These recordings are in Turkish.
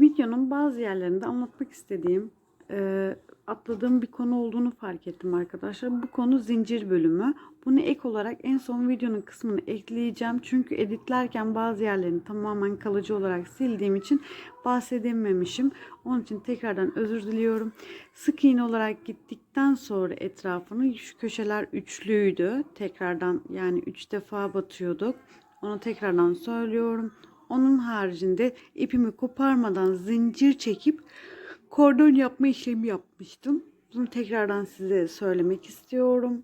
Videonun bazı yerlerinde anlatmak istediğim, e, atladığım bir konu olduğunu fark ettim arkadaşlar. Bu konu zincir bölümü. Bunu ek olarak en son videonun kısmını ekleyeceğim. Çünkü editlerken bazı yerlerini tamamen kalıcı olarak sildiğim için bahsedememişim. Onun için tekrardan özür diliyorum. Sık iğne olarak gittikten sonra etrafını şu köşeler üçlüydü. Tekrardan yani üç defa batıyorduk. Onu tekrardan söylüyorum. Onun haricinde ipimi koparmadan zincir çekip kordon yapma işlemi yapmıştım. Bunu tekrardan size söylemek istiyorum.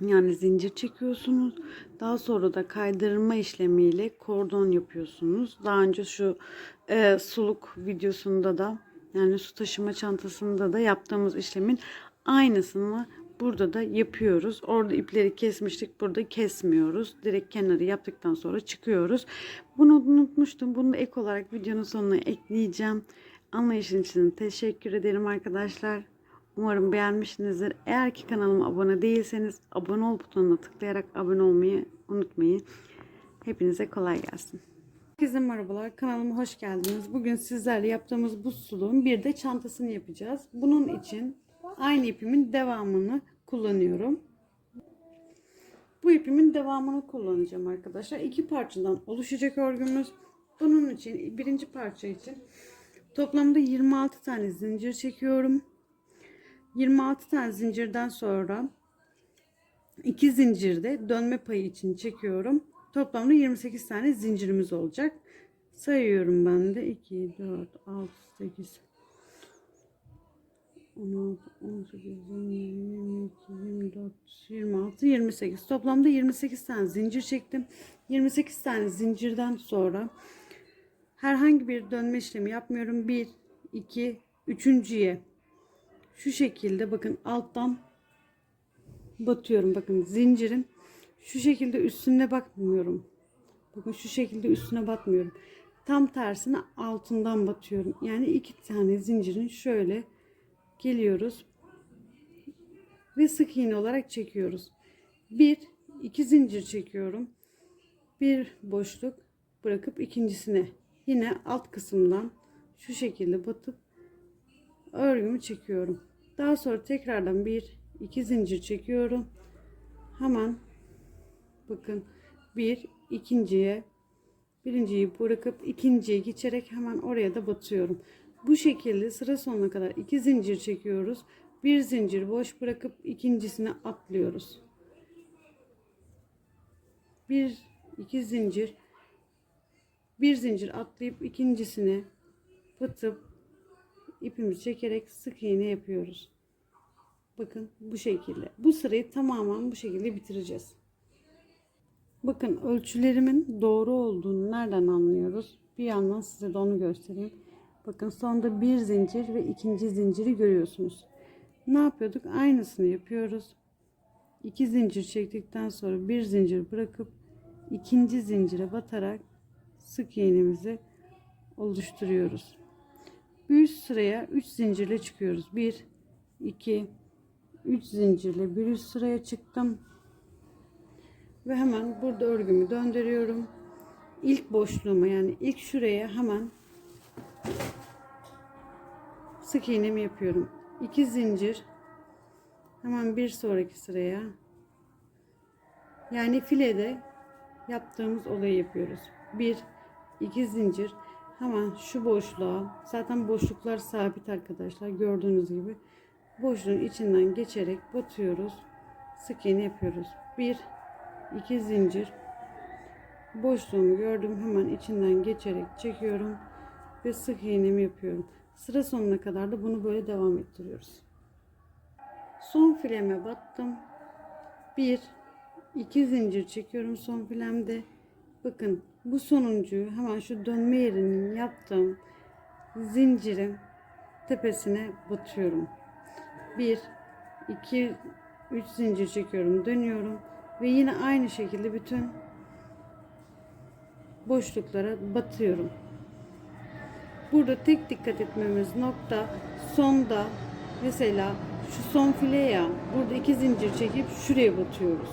Yani zincir çekiyorsunuz. Daha sonra da kaydırma işlemiyle kordon yapıyorsunuz. Daha önce şu e, suluk videosunda da yani su taşıma çantasında da yaptığımız işlemin aynısını burada da yapıyoruz. Orada ipleri kesmiştik. Burada kesmiyoruz. Direkt kenarı yaptıktan sonra çıkıyoruz. Bunu unutmuştum. Bunu ek olarak videonun sonuna ekleyeceğim. Anlayışın için teşekkür ederim arkadaşlar. Umarım beğenmişsinizdir. Eğer ki kanalıma abone değilseniz abone ol butonuna tıklayarak abone olmayı unutmayın. Hepinize kolay gelsin. Herkese merhabalar. Kanalıma hoş geldiniz. Bugün sizlerle yaptığımız bu suluğun bir de çantasını yapacağız. Bunun için aynı ipimin devamını kullanıyorum. Bu ipimin devamını kullanacağım arkadaşlar. İki parçadan oluşacak örgümüz. Bunun için birinci parça için toplamda 26 tane zincir çekiyorum. 26 tane zincirden sonra 2 zincirde dönme payı için çekiyorum. Toplamda 28 tane zincirimiz olacak. Sayıyorum ben de 2, 4, 6, 8, 16, 18, 20, 22, 24, 26, 28. Toplamda 28 tane zincir çektim. 28 tane zincirden sonra herhangi bir dönme işlemi yapmıyorum. 1, 2, üçüncüye şu şekilde bakın alttan batıyorum. Bakın zincirin şu şekilde üstüne bakmıyorum. Bakın şu şekilde üstüne batmıyorum. Tam tersine altından batıyorum. Yani iki tane zincirin şöyle geliyoruz ve sık iğne olarak çekiyoruz. Bir, iki zincir çekiyorum. Bir boşluk bırakıp ikincisine yine alt kısımdan şu şekilde batıp örgümü çekiyorum. Daha sonra tekrardan bir iki zincir çekiyorum. Hemen bakın bir ikinciye birinciyi bırakıp ikinciye geçerek hemen oraya da batıyorum. Bu şekilde sıra sonuna kadar iki zincir çekiyoruz. Bir zincir boş bırakıp ikincisine atlıyoruz. Bir iki zincir bir zincir atlayıp ikincisine batıp ipimizi çekerek sık iğne yapıyoruz. Bakın bu şekilde. Bu sırayı tamamen bu şekilde bitireceğiz. Bakın ölçülerimin doğru olduğunu nereden anlıyoruz? Bir yandan size de onu göstereyim. Bakın sonda bir zincir ve ikinci zinciri görüyorsunuz. Ne yapıyorduk? Aynısını yapıyoruz. İki zincir çektikten sonra bir zincir bırakıp ikinci zincire batarak sık iğnemizi oluşturuyoruz. Üst sıraya 3 zincirle çıkıyoruz. 1 2 3 zincirle bir üst sıraya çıktım. Ve hemen burada örgümü döndürüyorum. İlk boşluğuma yani ilk şuraya hemen sık iğnemi yapıyorum. 2 zincir. Hemen bir sonraki sıraya. Yani filede yaptığımız olayı yapıyoruz. 1 2 zincir. Hemen şu boşluğa zaten boşluklar sabit arkadaşlar gördüğünüz gibi. Boşluğun içinden geçerek batıyoruz. Sık iğne yapıyoruz. 1 2 zincir. Boşluğumu gördüm. Hemen içinden geçerek çekiyorum ve sık iğnemi yapıyorum sıra sonuna kadar da bunu böyle devam ettiriyoruz son fileme battım 1 2 zincir çekiyorum son filemde bakın bu sonuncuyu hemen şu dönme yerinin yaptığım zincirin tepesine batıyorum. 1 2 3 zincir çekiyorum, dönüyorum ve yine aynı şekilde bütün boşluklara batıyorum. Burada tek dikkat etmemiz nokta sonda mesela şu son file ya burada iki zincir çekip şuraya batıyoruz.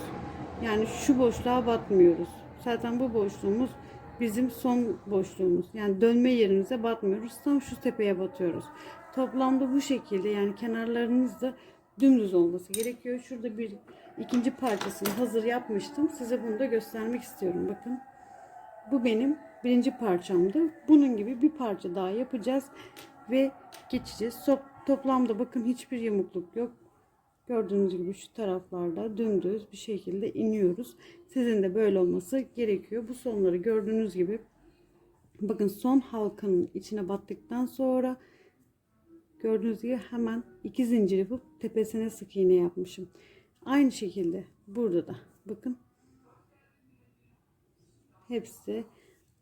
Yani şu boşluğa batmıyoruz. Zaten bu boşluğumuz bizim son boşluğumuz. Yani dönme yerimize batmıyoruz. Tam şu tepeye batıyoruz. Toplamda bu şekilde yani kenarlarınız da dümdüz olması gerekiyor. Şurada bir ikinci parçasını hazır yapmıştım. Size bunu da göstermek istiyorum. Bakın. Bu benim birinci parçamdı. Bunun gibi bir parça daha yapacağız ve geçeceğiz. So- toplamda bakın hiçbir yamukluk yok. Gördüğünüz gibi şu taraflarda dümdüz bir şekilde iniyoruz. Sizin de böyle olması gerekiyor. Bu sonları gördüğünüz gibi bakın son halkanın içine battıktan sonra gördüğünüz gibi hemen iki zincir yapıp tepesine sık iğne yapmışım. Aynı şekilde burada da bakın hepsi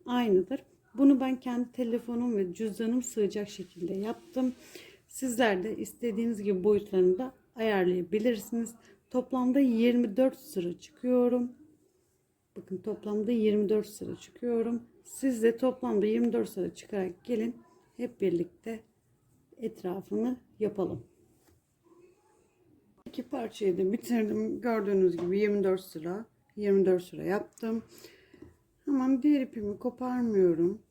aynıdır. Bunu ben kendi telefonum ve cüzdanım sığacak şekilde yaptım. Sizler de istediğiniz gibi boyutlarını da ayarlayabilirsiniz. Toplamda 24 sıra çıkıyorum. Bakın toplamda 24 sıra çıkıyorum. Siz de toplamda 24 sıra çıkarak gelin. Hep birlikte etrafını yapalım. İki parçayı da bitirdim. Gördüğünüz gibi 24 sıra 24 sıra yaptım. Hemen diğer ipimi koparmıyorum.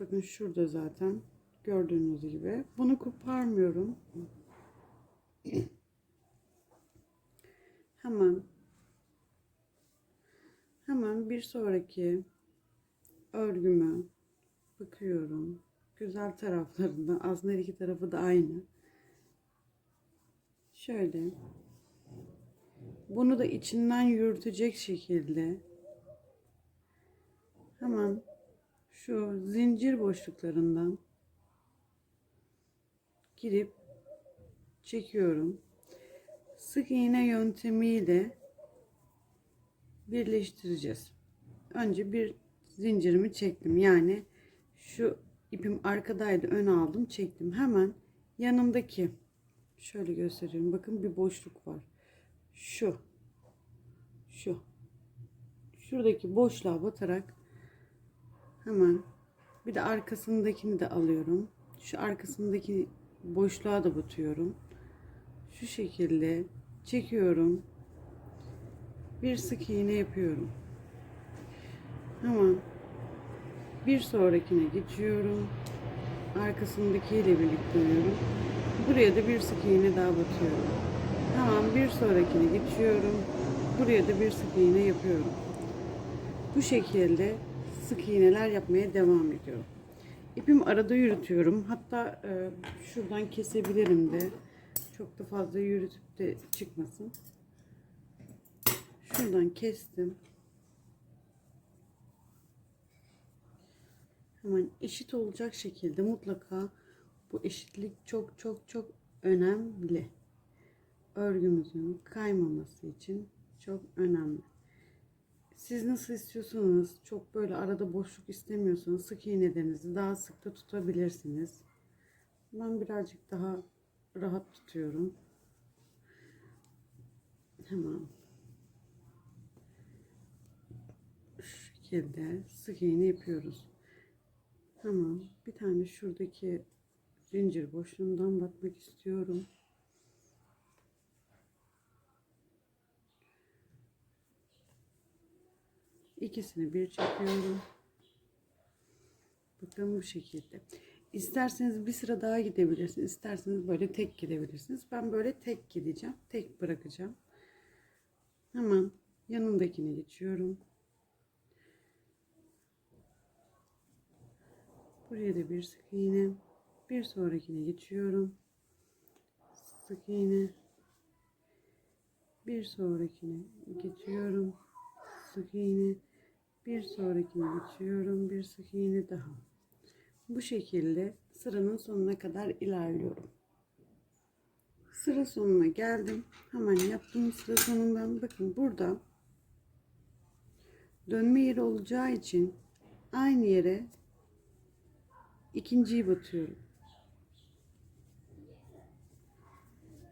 Bakın şurada zaten gördüğünüz gibi. Bunu koparmıyorum. Hemen hemen bir sonraki örgüme bakıyorum. Güzel taraflarında aslında her iki tarafı da aynı. Şöyle bunu da içinden yürütecek şekilde hemen şu zincir boşluklarından girip çekiyorum. Sık iğne yöntemiyle birleştireceğiz. Önce bir zincirimi çektim. Yani şu ipim arkadaydı ön aldım çektim. Hemen yanındaki şöyle gösteriyorum. Bakın bir boşluk var. Şu şu şuradaki boşluğa batarak hemen bir de arkasındakini de alıyorum. Şu arkasındaki boşluğa da batıyorum. Şu şekilde çekiyorum. Bir sık iğne yapıyorum. Hemen bir sonrakine geçiyorum. Arkasındakiyle birlikte örüyorum. Buraya da bir sık iğne daha batıyorum. Hemen bir sonrakine geçiyorum. Buraya da bir sık iğne yapıyorum. Bu şekilde sık iğneler yapmaya devam ediyorum. İpim arada yürütüyorum. Hatta e, şuradan kesebilirim de. Çok da fazla yürütüp de çıkmasın. Şuradan kestim. Hemen eşit olacak şekilde mutlaka bu eşitlik çok çok çok önemli. Örgümüzün kaymaması için çok önemli. Siz nasıl istiyorsanız çok böyle arada boşluk istemiyorsanız sık iğnelerinizi daha sık da tutabilirsiniz. Ben birazcık daha rahat tutuyorum. Hemen şu şekilde sık iğne yapıyoruz. Tamam. Bir tane şuradaki zincir boşluğundan batmak istiyorum. İkisini bir çekiyorum. Bakın bu şekilde. İsterseniz bir sıra daha gidebilirsiniz. İsterseniz böyle tek gidebilirsiniz. Ben böyle tek gideceğim. Tek bırakacağım. Hemen yanındakine geçiyorum. Buraya da bir sık iğne. Bir sonrakine geçiyorum. Sık iğne. Bir sonrakine geçiyorum. Sık iğne. Bir sonrakine geçiyorum. Bir sık iğne daha. Bu şekilde sıranın sonuna kadar ilerliyorum. Sıra sonuna geldim. Hemen yaptığım sıra sonundan bakın burada dönme yeri olacağı için aynı yere ikinciyi batıyorum.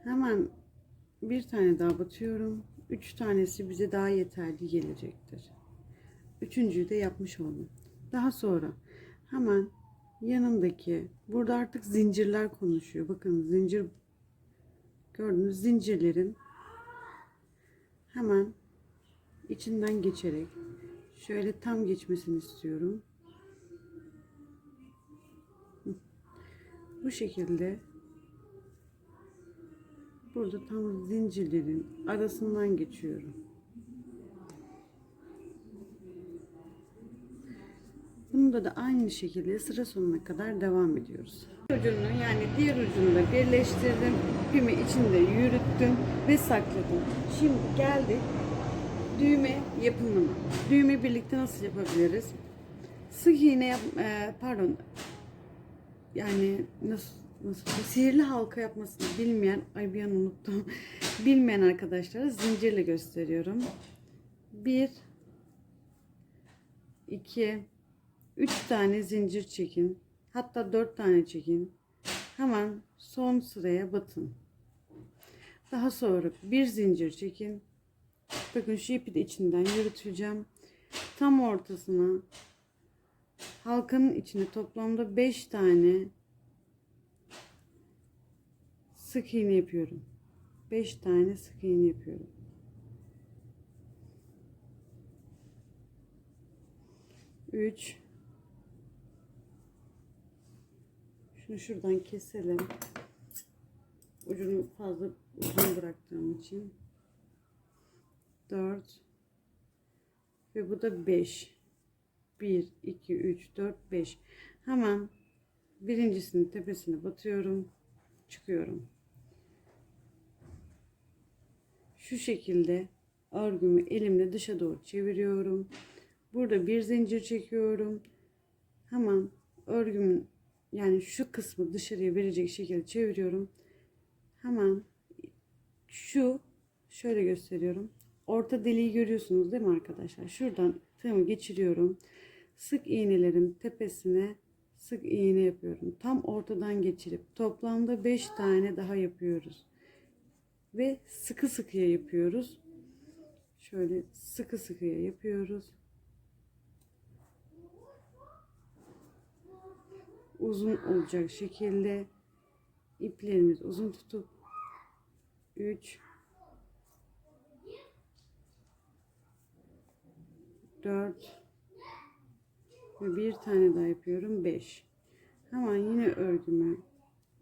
Hemen bir tane daha batıyorum. Üç tanesi bize daha yeterli gelecektir. Üçüncüyü de yapmış oldum. Daha sonra hemen yanındaki burada artık zincirler konuşuyor. Bakın zincir gördüğünüz zincirlerin hemen içinden geçerek şöyle tam geçmesini istiyorum. Bu şekilde burada tam zincirlerin arasından geçiyorum. Bunda da aynı şekilde sıra sonuna kadar devam ediyoruz. Ucunu yani diğer ucunu da birleştirdim. İpimi içinde yürüttüm ve sakladım. Şimdi geldik düğme yapımına. Düğme birlikte nasıl yapabiliriz? Sık iğne yap, e, pardon yani nasıl nasıl sihirli halka yapmasını bilmeyen ay bir an unuttum. bilmeyen arkadaşlara zincirle gösteriyorum. Bir iki üç tane zincir çekin. Hatta dört tane çekin. Hemen son sıraya batın. Daha sonra bir zincir çekin. Bakın şu ipi de içinden yürüteceğim. Tam ortasına halkanın içine toplamda 5 tane sık iğne yapıyorum. 5 tane sık iğne yapıyorum. Üç. Şunu şuradan keselim. Ucunu fazla uzun bıraktığım için. 4 ve bu da 5 1 2 3 4 5 hemen birincisinin tepesine batıyorum. Çıkıyorum. Şu şekilde örgümü elimle dışa doğru çeviriyorum. Burada bir zincir çekiyorum. Hemen örgümün yani şu kısmı dışarıya verecek şekilde çeviriyorum hemen şu şöyle gösteriyorum orta deliği görüyorsunuz değil mi arkadaşlar? Şuradan tığımı geçiriyorum. Sık iğnelerin tepesine sık iğne yapıyorum. Tam ortadan geçirip toplamda 5 tane daha yapıyoruz. Ve sıkı sıkıya yapıyoruz. Şöyle sıkı sıkıya yapıyoruz. Uzun olacak şekilde iplerimiz uzun tutup 3 4 ve bir tane daha yapıyorum 5 hemen yine örgümü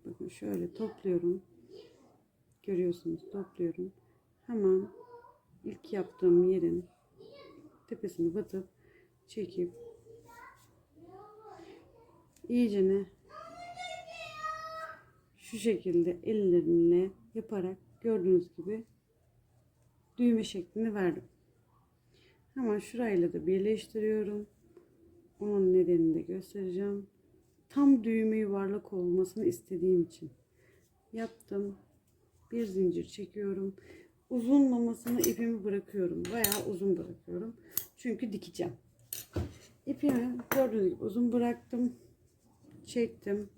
bakın şöyle topluyorum. Görüyorsunuz topluyorum. Hemen ilk yaptığım yerin tepesini batıp çekip iyicene şu şekilde ellerimle yaparak gördüğünüz gibi düğme şeklini verdim. Hemen şurayla da birleştiriyorum. Onun nedenini de göstereceğim. Tam düğme yuvarlak olmasını istediğim için yaptım. Bir zincir çekiyorum. Uzunlamasını ipimi bırakıyorum. Bayağı uzun bırakıyorum. Çünkü dikeceğim. İpimi gördüğünüz gibi uzun bıraktım. Çektim.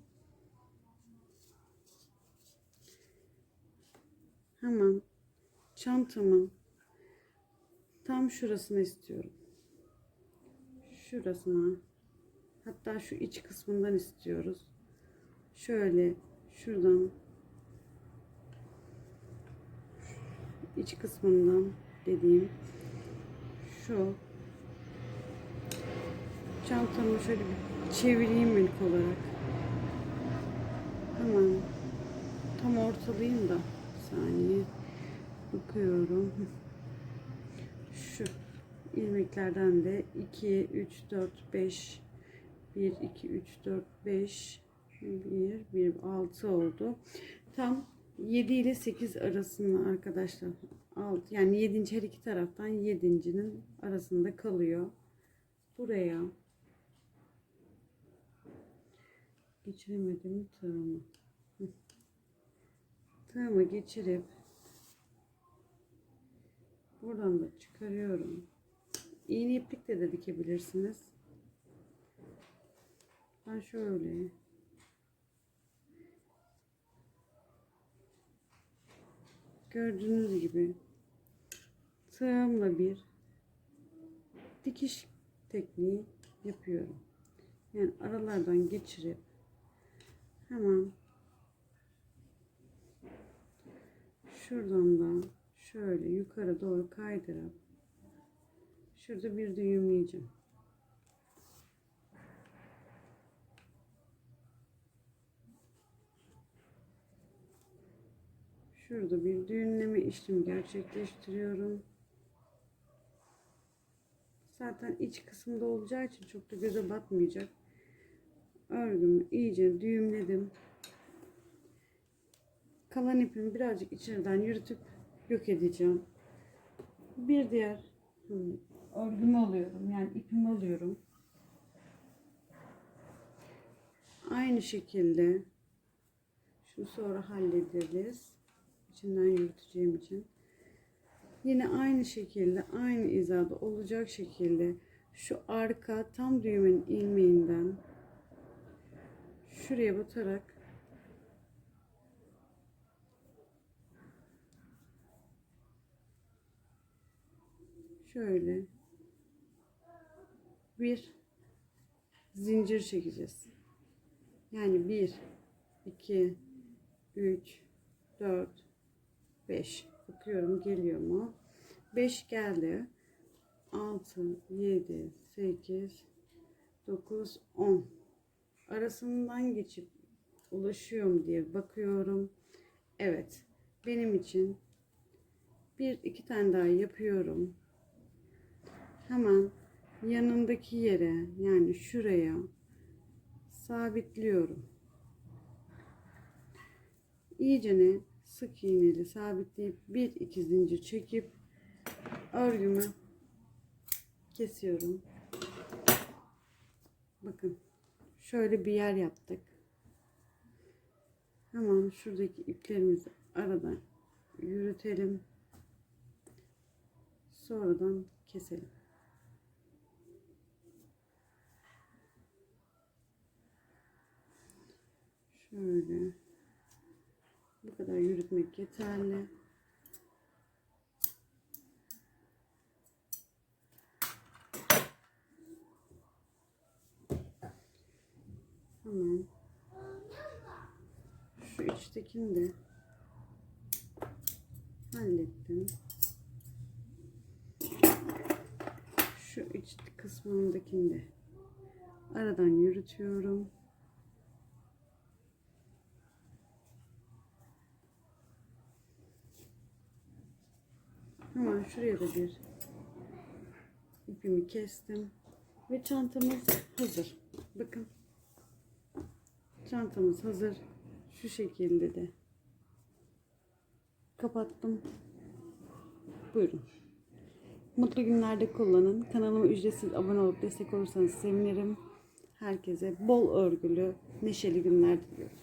Hemen çantamın tam şurasını istiyorum. Şurasına. Hatta şu iç kısmından istiyoruz. Şöyle şuradan iç kısmından dediğim şu çantamı şöyle bir çevireyim ilk olarak. Hemen tam ortalayayım da bir saniye bakıyorum şu ilmeklerden de 2 3 4 5 1 2 3 4 5 1 1 6 oldu. Tam 7 ile 8 arasında arkadaşlar. 6 yani 7. her iki taraftan 7.'nin arasında kalıyor. Buraya geçiremedim tığımı. Tığımı geçirip Buradan da çıkarıyorum. İğne iplikle de dikebilirsiniz. Ben şöyle gördüğünüz gibi tığımla bir dikiş tekniği yapıyorum. Yani aralardan geçirip Hemen şuradan da şöyle yukarı doğru kaydırıp şurada bir düğümleyeceğim. Şurada bir düğümleme işlemi gerçekleştiriyorum. Zaten iç kısımda olacağı için çok da göze batmayacak. Örgümü iyice düğümledim. Kalan ipimi birazcık içeriden yürütüp yok edeceğim. Bir diğer örgümü alıyorum. Yani ipimi alıyorum. Aynı şekilde şunu sonra hallederiz. İçinden yürüteceğim için. Yine aynı şekilde aynı hizada olacak şekilde şu arka tam düğmenin ilmeğinden şuraya batarak şöyle bir zincir çekeceğiz. Yani 1 2 3 4 5 bakıyorum geliyor mu? 5 geldi. 6 7 8 9 10 arasından geçip ulaşıyorum diye bakıyorum. Evet. Benim için bir iki tane daha yapıyorum. Hemen yanındaki yere yani şuraya sabitliyorum. İyicene sık iğneli sabitleyip bir iki zincir çekip örgümü kesiyorum. Bakın şöyle bir yer yaptık. Hemen şuradaki iplerimizi aradan yürütelim. Sonradan keselim. Şöyle. Bu kadar yürütmek yeterli. Tamam. İçtekini de hallettim. Şu iç kısmındakini de aradan yürütüyorum. Hemen şuraya da bir ipimi kestim. Ve çantamız hazır. Bakın. Çantamız hazır. Şu şekilde de. Kapattım. Buyurun. Mutlu günlerde kullanın. Kanalıma ücretsiz abone olup destek olursanız sevinirim. Herkese bol örgülü, neşeli günler diliyorum.